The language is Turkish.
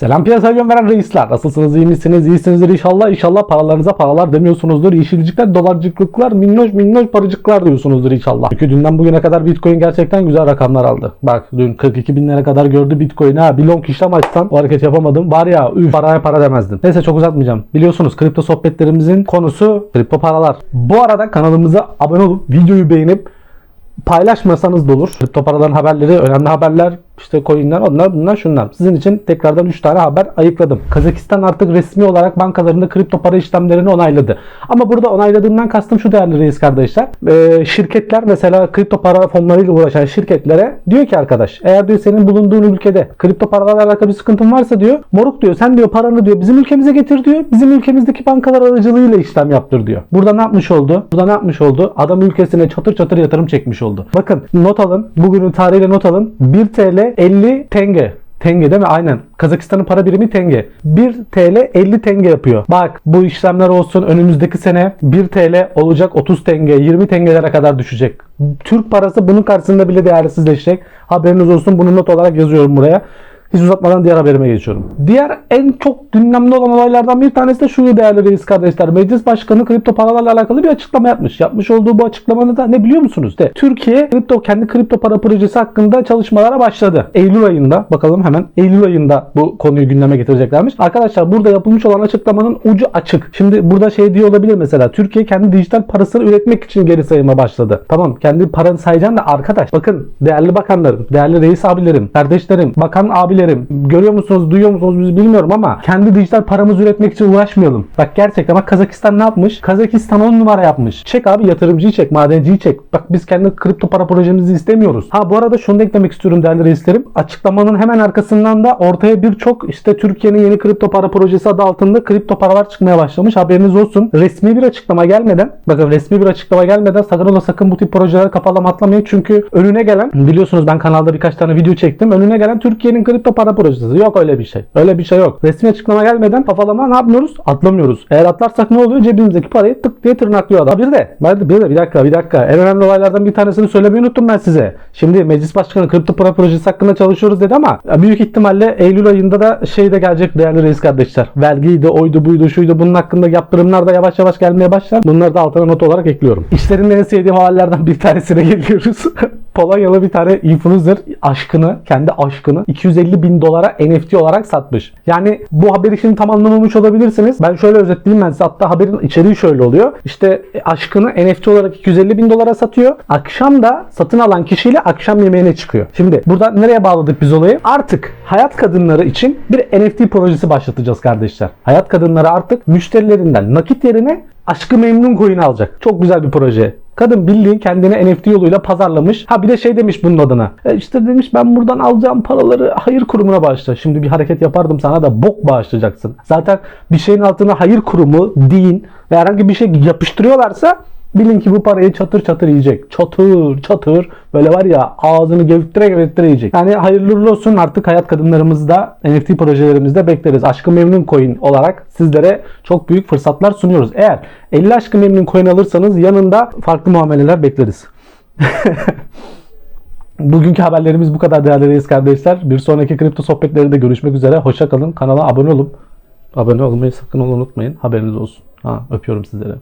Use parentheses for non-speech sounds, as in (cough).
Selam piyasa yön veren reisler. Nasılsınız iyi misiniz? İyisinizdir inşallah. İnşallah paralarınıza paralar demiyorsunuzdur. Yeşilcikler, dolarcıklıklar, minnoş minnoş paracıklar diyorsunuzdur inşallah. Çünkü dünden bugüne kadar Bitcoin gerçekten güzel rakamlar aldı. Bak dün 42 bin lira kadar gördü Bitcoin. Ha bir long işlem açsan o hareket yapamadım. Var ya üf paraya para demezdin. Neyse çok uzatmayacağım. Biliyorsunuz kripto sohbetlerimizin konusu kripto paralar. Bu arada kanalımıza abone olup videoyu beğenip paylaşmasanız da olur. Kripto paraların haberleri, önemli haberler, işte coinler, onlar bunlar şunlar. Sizin için tekrardan 3 tane haber ayıkladım. Kazakistan artık resmi olarak bankalarında kripto para işlemlerini onayladı. Ama burada onayladığından kastım şu değerli reis kardeşler. Ee, şirketler mesela kripto para fonlarıyla uğraşan şirketlere diyor ki arkadaş eğer diyor senin bulunduğun ülkede kripto paralarla alakalı bir sıkıntın varsa diyor moruk diyor sen diyor paranı diyor bizim ülkemize getir diyor. Bizim ülkemizdeki bankalar aracılığıyla işlem yaptır diyor. Burada ne yapmış oldu? Burada ne yapmış oldu? Adam ülkesine çatır çatır yatırım çekmiş oldu. Bakın not alın. Bugünün tarihiyle not alın. 1 TL 50 tenge. Tenge değil mi? Aynen. Kazakistan'ın para birimi tenge. 1 TL 50 tenge yapıyor. Bak bu işlemler olsun önümüzdeki sene 1 TL olacak 30 tenge 20 tengelere kadar düşecek. Türk parası bunun karşısında bile değersizleşecek. Haberiniz olsun bunu not olarak yazıyorum buraya. Hiç uzatmadan diğer haberime geçiyorum. Diğer en çok gündemde olan olaylardan bir tanesi de şu değerli reis kardeşler. Meclis Başkanı kripto paralarla alakalı bir açıklama yapmış. Yapmış olduğu bu açıklamanın da ne biliyor musunuz? De, Türkiye kripto kendi kripto para projesi hakkında çalışmalara başladı. Eylül ayında bakalım hemen Eylül ayında bu konuyu gündeme getireceklermiş. Arkadaşlar burada yapılmış olan açıklamanın ucu açık. Şimdi burada şey diyor olabilir mesela Türkiye kendi dijital parasını üretmek için geri sayıma başladı. Tamam kendi paranı sayacaksın da arkadaş bakın değerli bakanlarım, değerli reis abilerim, kardeşlerim, bakan abilerim görüyor musunuz, duyuyor musunuz bizi bilmiyorum ama kendi dijital paramızı üretmek için uğraşmayalım. Bak gerçekten bak Kazakistan ne yapmış? Kazakistan 10 numara yapmış. Çek abi yatırımcıyı çek, madenciyi çek. Bak biz kendi kripto para projemizi istemiyoruz. Ha bu arada şunu da eklemek istiyorum değerli reislerim. Açıklamanın hemen arkasından da ortaya birçok işte Türkiye'nin yeni kripto para projesi adı altında kripto paralar çıkmaya başlamış. Haberiniz olsun. Resmi bir açıklama gelmeden bakın resmi bir açıklama gelmeden sakın ola sakın bu tip projeler kapalı atlamayın. Çünkü önüne gelen biliyorsunuz ben kanalda birkaç tane video çektim. Önüne gelen Türkiye'nin kripto para projesi. Yok öyle bir şey. Öyle bir şey yok. Resmi açıklama gelmeden kafalama ne yapmıyoruz? Atlamıyoruz. Eğer atlarsak ne oluyor? Cebimizdeki parayı tık diye tırnaklıyor adam. Bir de, bir de, bir dakika bir dakika. En önemli olaylardan bir tanesini söylemeyi unuttum ben size. Şimdi meclis başkanı kripto para projesi hakkında çalışıyoruz dedi ama büyük ihtimalle Eylül ayında da şey de gelecek değerli reis kardeşler. Vergiydi, oydu, buydu, şuydu. Bunun hakkında yaptırımlar da yavaş yavaş gelmeye başlar. Bunları da altına not olarak ekliyorum. İşlerin en sevdiğim haberlerden bir tanesine geliyoruz. (laughs) Polonyalı bir tane influencer aşkını, kendi aşkını 250 bin dolara NFT olarak satmış. Yani bu haberi şimdi tam anlamamış olabilirsiniz. Ben şöyle özetleyeyim ben size. Hatta haberin içeriği şöyle oluyor. İşte aşkını NFT olarak 250 bin dolara satıyor. Akşam da satın alan kişiyle akşam yemeğine çıkıyor. Şimdi burada nereye bağladık biz olayı? Artık hayat kadınları için bir NFT projesi başlatacağız kardeşler. Hayat kadınları artık müşterilerinden nakit yerine aşkı memnun coin alacak. Çok güzel bir proje. Kadın bildiğin kendini NFT yoluyla pazarlamış. Ha bir de şey demiş bunun adına. E işte demiş ben buradan alacağım paraları hayır kurumuna bağışla. Şimdi bir hareket yapardım sana da bok bağışlayacaksın. Zaten bir şeyin altına hayır kurumu, din ve herhangi bir şey yapıştırıyorlarsa bilin ki bu parayı çatır çatır yiyecek. Çatır çatır böyle var ya ağzını gevirttire gevirttire yiyecek. Yani hayırlı olsun artık hayat kadınlarımızda NFT projelerimizde bekleriz. Aşkı Memnun Coin olarak sizlere çok büyük fırsatlar sunuyoruz. Eğer 50 Aşkı Memnun Coin alırsanız yanında farklı muameleler bekleriz. (laughs) Bugünkü haberlerimiz bu kadar değerli reis kardeşler. Bir sonraki kripto sohbetlerinde görüşmek üzere. Hoşça kalın. Kanala abone olup abone olmayı sakın unutmayın. Haberiniz olsun. Ha, öpüyorum sizleri.